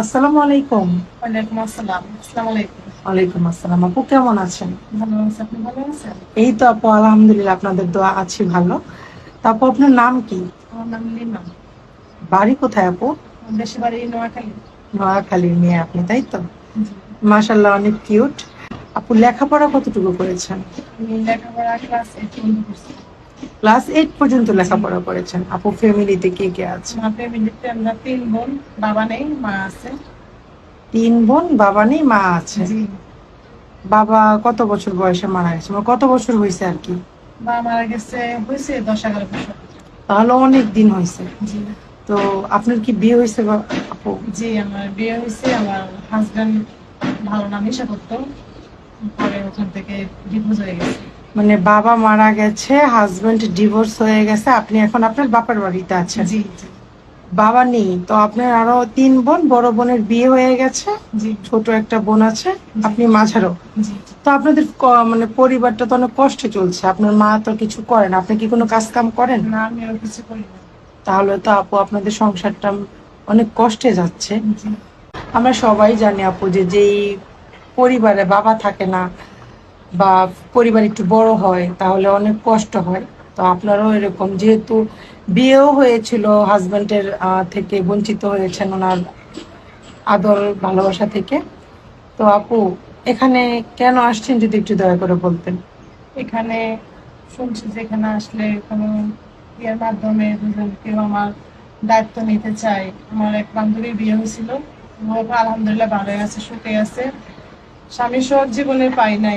আসসালামু আলাইকুম। ওয়ালাইকুম আসসালাম। আসসালামু আলাইকুম। ওয়ালাইকুম আসসালাম। আপু কেমন আছেন? ভালো আছি। আপনি ভালো আছেন? এই তো আপু আলহামদুলিল্লাহ আপনাদের দোয়া আছি ভালো। তা আপু আপনার নাম কি? আমার নাম লিমা। বাড়ি কোথায় আপু? আমার দেশে বাড়ি নোয়াখালী। নোয়াখালীর মেয়ে আপনি তাই তো? মাশাল্লাহ অনেক কিউট আপু লেখাপড়া কতটুকু করেছেন? লেখাপড়া ক্লাস এইট পর্যন্ত করছি ক্লাস এইট পর্যন্ত লেখাপড়া করেছেন। আপু ফ্যামিলিতে কে কে আছে? ফ্যামিলিতে আমরা তিন বোন বাবা নেই মা আছে। তিন বোন বাবা নেই মা আছে। বাবা কত বছর বয়সে মারা গেছে? মানে কত বছর হয়েছে আর কি? বাবা মারা গেছে হয়েছে দশ এগারো বছর। তাহলে অনেক দিন হয়েছে তো আপনার কি বিয়ে হয়েছে আপু? জি আমার বিয়ে হয়েছে আমার হাজবেন্ড ভালো নাম নেশা করতো পরে ওখান থেকে ডিভোর্স হয়ে গেছে। মানে বাবা মারা গেছে হাজবেন্ড ডিভোর্স হয়ে গেছে আপনি এখন আপনার বাপের বাড়িতে আছেন। জি বাবা নেই তো আপনার আরও তিন বোন বড় বোনের বিয়ে হয়ে গেছে ছোট একটা বোন আছে আপনি মাঝারও। তো আপনাদের মানে পরিবারটা তো অনেক কষ্টে চলছে আপনার মা তো কিছু করেন আপনি কি কোনো কাজ কাম করেন? না আমি আর কিছু করি না। তাহলে তো আপু আপনাদের সংসারটা অনেক কষ্টে যাচ্ছে। আমরা সবাই জানি আপু যে যেই পরিবারে বাবা থাকে না বা পরিবার একটু বড় হয়, তাহলে অনেক কষ্ট হয়। তো আপনারও এরকম যেহেতু বিয়েও হয়েছিল হাজবেন্ডের থেকে বঞ্চিত হয়েছেন ওনার আদর, ভালোবাসা থেকে। তো আপু, এখানে কেন আসছেন যদি একটু দয়া করে বলতেন? এখানে শুনছি যে এখানে আসলে কোনো ইয়ের মাধ্যমে দুজন কেউ আমার দায়িত্ব নিতে চায়। আমার এক বান্ধবীর বিয়ে হয়েছিল। আলহামদুলিল্লাহ ভালোই আছে সুখে আছে। স্বামী সহ জীবনে পাই নাই।